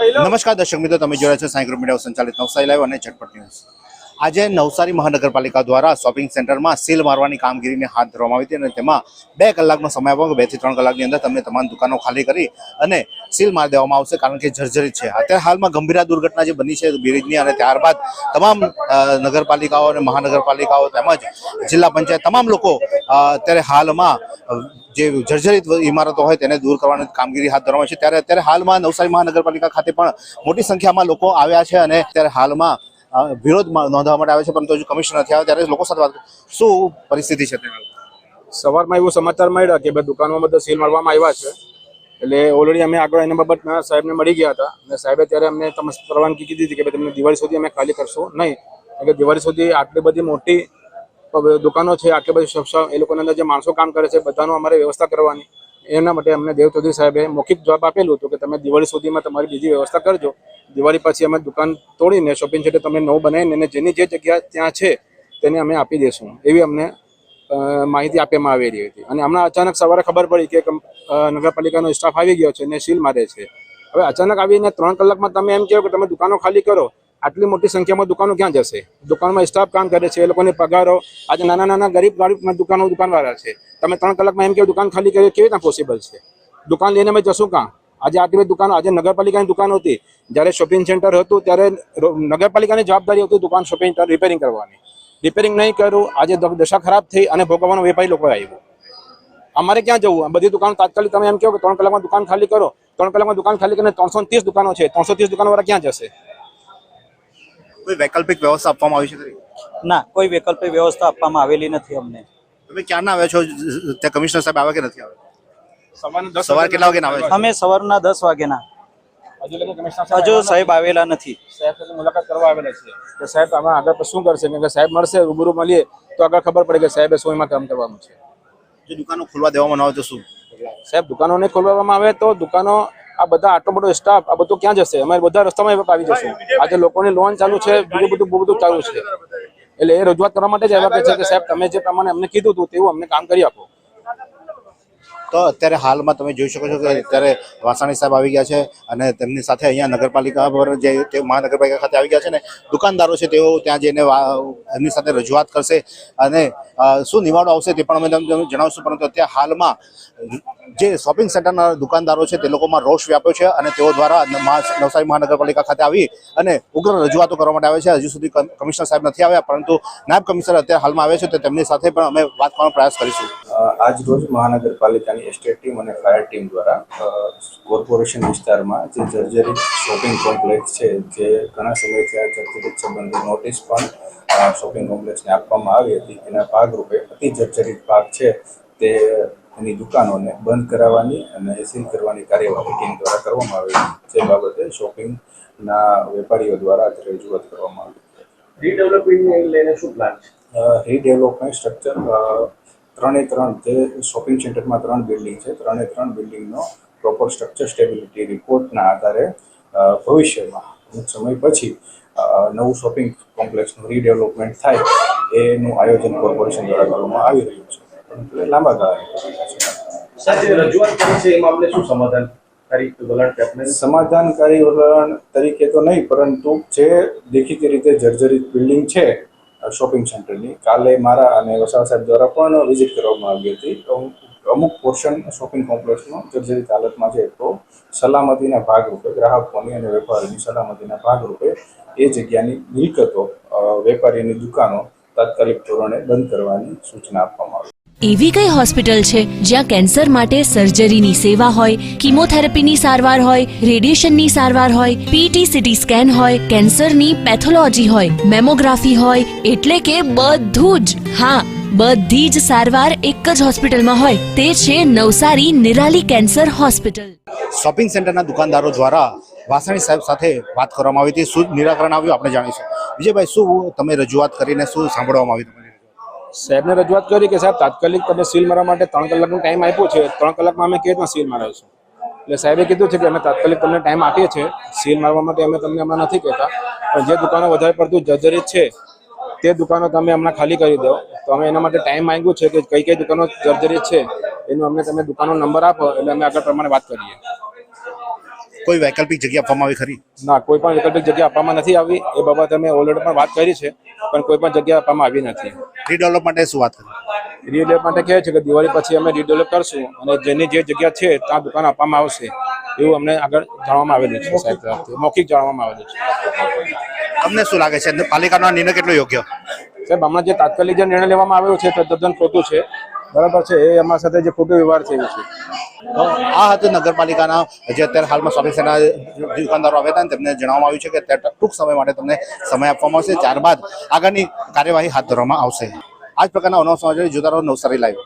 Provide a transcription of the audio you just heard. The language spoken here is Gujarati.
નમસ્કાર દર્શક મિત્રો, તમે જોયા છો સાંઈ ગ્રુપ મીડિયા સંચાલિત નવસારી લાઈવ અને ઝટપટ ન્યૂઝ આજે નવસારી મહાનગરપાલિકા દ્વારા શોપિંગ સેન્ટરમાં સીલ મારવાની કામગીરીને હાથ ધરવામાં આવી હતી અને તેમાં બે કલાકનો સમય આપવામાં બેથી ત્રણ કલાકની અંદર તમને તમામ દુકાનો ખાલી કરી અને સીલ મારી દેવામાં આવશે કારણ કે જર્જરિત છે. અત્યારે હાલમાં ગંભીર દુર્ઘટના જે બની છે બ્રિજની અને ત્યારબાદ તમામ નગરપાલિકાઓ અને મહાનગરપાલિકાઓ તેમજ જિલ્લા પંચાયત તમામ લોકો અત્યારે હાલમાં જે જર્જરિત ઇમારતો હોય તેને દૂર કરવાની કામગીરી હાથ ધરવામાં છે. ત્યારે અત્યારે હાલમાં નવસારી મહાનગરપાલિકા ખાતે પણ મોટી સંખ્યામાં લોકો આવ્યા છે અને અત્યારે હાલમાં વિરોધ નોંધવા માટે આવે છે, પરંતુ હજુ કમિશનર નથી આવે ત્યારે લોકો સાથે વાત શું પરિસ્થિતિ છે ત્યાં સવારમાં એવું સમાચાર મળ્યા કે દુકાનમાં બધા સીલ મારવામાં આવ્યા છે. એટલે ઓલરેડી અમે આગળ એના બાબતના સાહેબને મળી ગયા હતા. અને સાહેબે ત્યારે અમને પરવાનગી કીધી હતી કે ભાઈ તમને દિવાળી સુધી અમે ખાલી કરશું. નહીં. કારણ દિવાળી સુધી આટલી બધી મોટી દુકાનો છે, આટલી બધી એ લોકોના અંદર જે માણસો કામ કરે છે, બધાનું અમારે વ્યવસ્થા કરવાની. એના માટે અમને દેવ ચૌધરી સાહેબે મૌખિક જવાબ આપેલું હતું કે તમે દિવાળી સુધીમાં તમારી બીજી વ્યવસ્થા કરજો. દિવાળી પછી અમે દુકાન તોડીને શોપિંગ સેન્ટર તમે નવું બનાવીને અને જેની જે જગ્યા ત્યાં છે, તેને અમે આપી દઈશું એવી અમને માહિતી આપવામાં આવેલી હતી. અને હમણાં અચાનક સવારે ખબર પડી કે નગરપાલિકાનો સ્ટાફ આવી ગયો છે અને સીલ મારે છે. હવે અચાનક આવીને ત્રણ કલાકમાં તમે એમ કહો કે તમે દુકાનો ખાલી કરો આટલી મોટી સંખ્યામાં દુકાનો ક્યાં જશે? દુકાનમાં સ્ટાફ કામ કરે છે, એ લોકોની પગારો, આજે નાના નાના ગરીબ ગરીબ દુકાનો દુકાનવાળા છે. તમે ત્રણ કલાકમાં એમ કે દુકાન ખાલી કરી, કેવી રીતના પોસિબલ છે? દુકાન લઈને અમે જશું કાં? આજે આટલી બધી દુકાનો, આજે નગરપાલિકાની દુકાન હતી. જ્યારે શોપિંગ સેન્ટર હતું, ત્યારે નગરપાલિકાની જવાબદારી હતી દુકાન શોપિંગ રિપેરિંગ કરવાની. રિપેરિંગ નહીં કર્યું આજે દશા ખરાબ થઈ અને ભોગવવાનો વેપારી લોકો આવ્યો. અમારે ક્યાં જવું? બધી દુકાન તાત્કાલિક તમે એમ કહો કે ત્રણ કલાકમાં દુકાન ખાલી કરો. ત્રણ કલાકમાં દુકાન ખાલી કરીને ત્રણસો ત્રીસ દુકાનો છે, ત્રણસો ત્રીસ દુકાનવાળા ક્યાં જશે? કોઈ વૈકલ્પિક વ્યવસ્થા આપવામાં આવી છે ના કોઈ વૈકલ્પિક વ્યવસ્થા આપવામાં આવેલી નથી અમને. તમે ક્યારના આવ્યા છો? ત્યાં કમિશનર સાહેબ આવે કે નથી આવ્યા સવારના કેટલા વાગે આવે અમે સવારના દસ વાગ્યાના. હજુ લગી કમિશનર હજુ સાહેબ આવેલા નથી. સાહેબ મુલાકાત કરવા આવેલા છે. સાહેબ આમાં આગળ શું કરશે? કેમ કે સાહેબ મળશે રૂબરૂ મળીએ તો આગળ ખબર પડે કે સાહેબે શું એમાં કામ કરવાનું છે. જો દુકાનો ખોલવા દેવામાં ન આવે તો શું? સાહેબ દુકાનો નહીં ખોલવામાં આવે તો દુકાનો આ બધા આટલો બધો સ્ટાફ આ બધું ક્યાં જશે? અમે બધા રસ્તામાં આવી જશું. આજે લોકોની લોન ચાલુ છે બીજું બધું બહુ બધું ચાલુ છે. એટલે એ રજૂઆત કરવા માટે જ આવ્યા છે કે સાહેબ, તમે જે પ્રમાણે અમને કીધું હતું તેવું અમને કામ કરી આપો. તો અત્યારે હાલમાં તમે જોઈ શકો છો કે અત્યારે વાસાણી સાહેબ આવી ગયા છે અને તેમની સાથે અહીંયા નગરપાલિકા પર જે મહાનગરપાલિકા ખાતે આવી ગયા છે ને, દુકાનદારો છે તેઓ ત્યાં જઈને એમની સાથે રજૂઆત કરશે. અને શું નિવાડો આવશે તે પણ અમે તમને જણાવશું, પરંતુ અત્યારે હાલમાં જે શોપિંગ સેન્ટરના દુકાનદારો છે તે લોકોમાં રોષ વ્યાપ્યો છે અને તેઓ દ્વારા નવસારી મહાનગરપાલિકા ખાતે આવી અને ઉગ્ર રજૂઆતો કરવા માટે આવે છે. હજુ સુધી કમ- કમિશનર સાહેબ નથી આવ્યા, પરંતુ નાયબ કમિશનર અત્યારે હાલમાં આવે છે તો તેમની સાથે પણ અમે વાત કરવાનો પ્રયાસ કરીશું. આજ રોજ મહાનગરપાલિકાની એસ્ટેટ ટીમ અને ફાયર ટીમ દ્વારા કોર્પોરેશન વિસ્તારમાં જે જર્જરિત શોપિંગ કોમ્પ્લેક્સ છે, જે ઘણા સમયથી આ જર્જરિત સંબંધી નોટિસ પણ શોપિંગ કોમ્પ્લેક્સને આપવામાં આવી હતી. એના ભાગરૂપે અતિ જર્જરિત ભાગ છે તે એની દુકાનોને બંધ કરાવવાની અને સીલ કરવાની કાર્યવાહી ટીમ દ્વારા કરવામાં આવી જે બાબતે શોપિંગના વેપારીઓ દ્વારા આજે રજૂઆત કરવામાં આવી રીડેવલપિંગને લઈને શું પ્લાન છે? રીડેવલપમેન્ટ સ્ટ્રક્ચર ત્રણે ત્રણ જે શોપિંગ સેન્ટરમાં ત્રણ બિલ્ડિંગ છે. ત્રણે ત્રણ બિલ્ડિંગનો પ્રોપર સ્ટ્રક્ચર સ્ટેબિલિટી રિપોર્ટના આધારે ભવિષ્યમાં અમુક સમય પછી નવું શોપિંગ કોમ્પ્લેક્સનું રીડેવલપમેન્ટ થાય એનું આયોજન કોર્પોરેશન દ્વારા કરવામાં આવી રહ્યું છે. પરંતુ એ લાંબા ગાળાની સાચી રજૂઆત કરી છે એ મામલે શું સમાધાન વલણ કે આપણે સમાધાનકારી વલણ તરીકે તો નહીં પરંતુ જે દેખીતી રીતે જર્જરિત બિલ્ડિંગ છે શોપિંગ સેન્ટરની કાલે મારા અને વસાવા સાહેબ દ્વારા પણ વિઝિટ કરવામાં આવી હતી. તો અમુક પોર્શન શોપિંગ કોમ્પ્લેક્સનો જર્જરિત હાલતમાં છે તો સલામતીના ભાગરૂપે ગ્રાહકોની અને વેપારીની સલામતીના ભાગરૂપે એ જગ્યાની મિલકતો વેપારીની દુકાનો તાત્કાલિક ધોરણે બંધ કરવાની સૂચના આપવામાં આવી. એવી કઈ હોસ્પિટલ છે જ્યાં કેન્સર માટે સર્જરીની સેવા હોય, કિમોથેરાપીની સારવાર હોય, રેડિયેશનની સારવાર હોય પીટી સીટી સ્કેન હોય, કેન્સરની પેથોલોજી હોય, મેમોગ્રાફી હોય, એટલે કે બધું જ. હા, બધી જ સારવાર એક જ હોસ્પિટલમાં હોય. તે છે Navsari Nirali cancer hospital. Shopping સેન્ટરના દુકાનદારો દ્વારા વાસણી સાહેબ સાથે વાત કરવામાં આવી હતી. શું નિરાકરણ આવ્યું? આપણે જાણીશું. વિજયભાઈ, શું તમે રજૂઆત કરીને શું સાંભળવામાં આવ્યું? સાહેબને રજૂઆત કરી કે સાહેબ તાત્કાલિક તમે સીલ મારવા માટે ત્રણ કલાકનો ટાઈમ આપ્યો છે. ત્રણ કલાકમાં અમે કેવી રીતના સીલ મારાવીશું એટલે સાહેબે કીધું છે કે અમે તાત્કાલિક તમને ટાઈમ આપીએ છીએ. સીલ મારવા માટે અમે તમને હમણાં નથી કહેતા. પણ જે દુકાનો વધારે પડતું જર્જરિત છે તે દુકાનો તમે હમણાં ખાલી કરી દો. તો અમે એના માટે ટાઈમ માંગ્યું છે કે કઈ કઈ દુકાનો જર્જરિત છે એનું અમને તમે દુકાનનો નંબર આપો એટલે અમે આગળ પ્રમાણે વાત કરીએ. કોઈ વૈકલ્પિક જગ્યા આપવામાં આવી ખરી? ના કોઈ પણ વૈકલ્પિક જગ્યા આપવામાં નથી આવી. એ બાબતે અમે ઓલરેડી પણ વાત કરી છે પણ કોઈ પણ જગ્યા આપવામાં આવી નથી. રીડેવલપ માટે શું વાત કરી રીડેવલપ માટે કહે છે કે દિવાળી પછી અમે રીડેવલપ કરશું અને જેની જે જગ્યા છે ત્યાં દુકાન આપવામાં આવશે એવું અમને આગળ જાણવામાં આવેલું છે સાહેબ તરફથી મૌખિક જાણવામાં આવેલું છે. તમને શું લાગે છે? પાલિકાનો નિર્ણય કેટલો યોગ્ય? સાહેબ હમણાં જે તાત્કાલિક જે નિર્ણય લેવામાં આવ્યો છે તદ્દન ખોટું છે. બરાબર છે એ અમારા સાથે જે ખોટો વ્યવહાર થયો છે. આ હતું નગરપાલિકાના જે અત્યારે હાલમાં શોપિંગ સેના દુકાનદારો આવ્યા હતા તેમને જણાવવામાં આવ્યું છે કે અત્યારે ટૂંક સમય માટે તમને સમય આપવામાં આવશે. ત્યારબાદ આગળની કાર્યવાહી હાથ ધરવામાં આવશે. આ જ પ્રકારના અનવ સમાચાર જોતા રહો નવસારી લાઈવ